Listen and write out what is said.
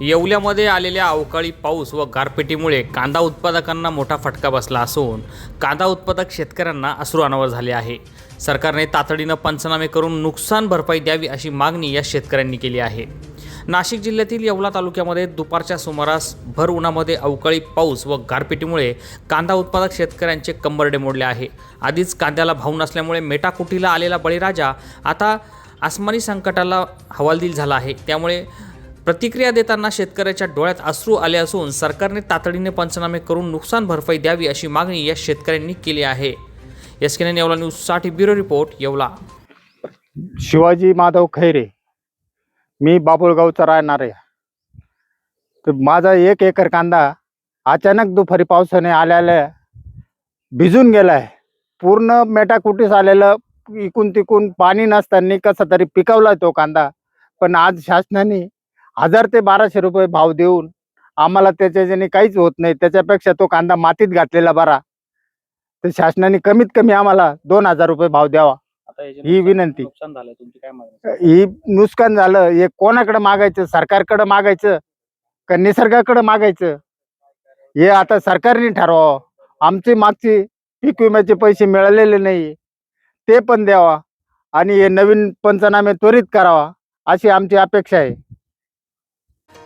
येवल्यामध्ये आलेल्या अवकाळी पाऊस व गारपिटीमुळे कांदा उत्पादकांना मोठा फटका बसला असून कांदा उत्पादक शेतकऱ्यांना अश्रू अनावर झाले आहे. सरकारने तातडीनं पंचनामे करून नुकसान भरपाई द्यावी अशी मागणी या शेतकऱ्यांनी केली आहे. नाशिक जिल्ह्यातील येवला तालुक्यामध्ये दुपारच्या सुमारास भर उन्हामध्ये अवकाळी पाऊस व गारपिटीमुळे कांदा उत्पादक शेतकऱ्यांचे कंबरडे मोडले आहे. आधीच कांद्याला भाव नसल्यामुळे मेटाकुटीला आलेला बळीराजा आता आसमानी संकटाला हवालदिल झाला आहे. त्यामुळे प्रतिक्रिया देताना शेतकऱ्याच्या डोळ्यात अश्रू आले असून सरकारने तातडीने पंचनामे करून नुकसान भरपाई द्यावी अशी मागणी या शेतकऱ्यांनी केली आहे. एस के येवला न्यूजसाठी ब्युरो रिपोर्ट येवला. शिवाजी माधव खैरे मी बाबुळगावचा राहणार आहे. तर माझा एक एकर कांदा अचानक दुपारी पावसाने आल्याला भिजून गेलाय. पूर्ण मेटाकुटीस आलेलं इकून तिकून पाणी नसताना कसा तरी पिकवला तो कांदा. पण आज शासनाने हजार ते बाराशे रुपये भाव देऊन आम्हाला त्याच्याने काहीच होत नाही. त्याच्यापेक्षा तो कांदा मातीत घातलेला बरा. तर शासनाने कमीत कमी आम्हाला दोन हजार रुपये भाव द्यावा. ही विनंती. ही नुकसान झालं हे कोणाकडे मागायचं? सरकारकडे मागायचं? का निसर्गाकडे मागायचं? हे आता सरकारने ठरवावं. आमचे मागचे पीक विम्याचे पैसे मिळालेले नाही. ते पण द्यावा. आणि हे नवीन पंचनामे त्वरित करावा. अशी आमची अपेक्षा आहे.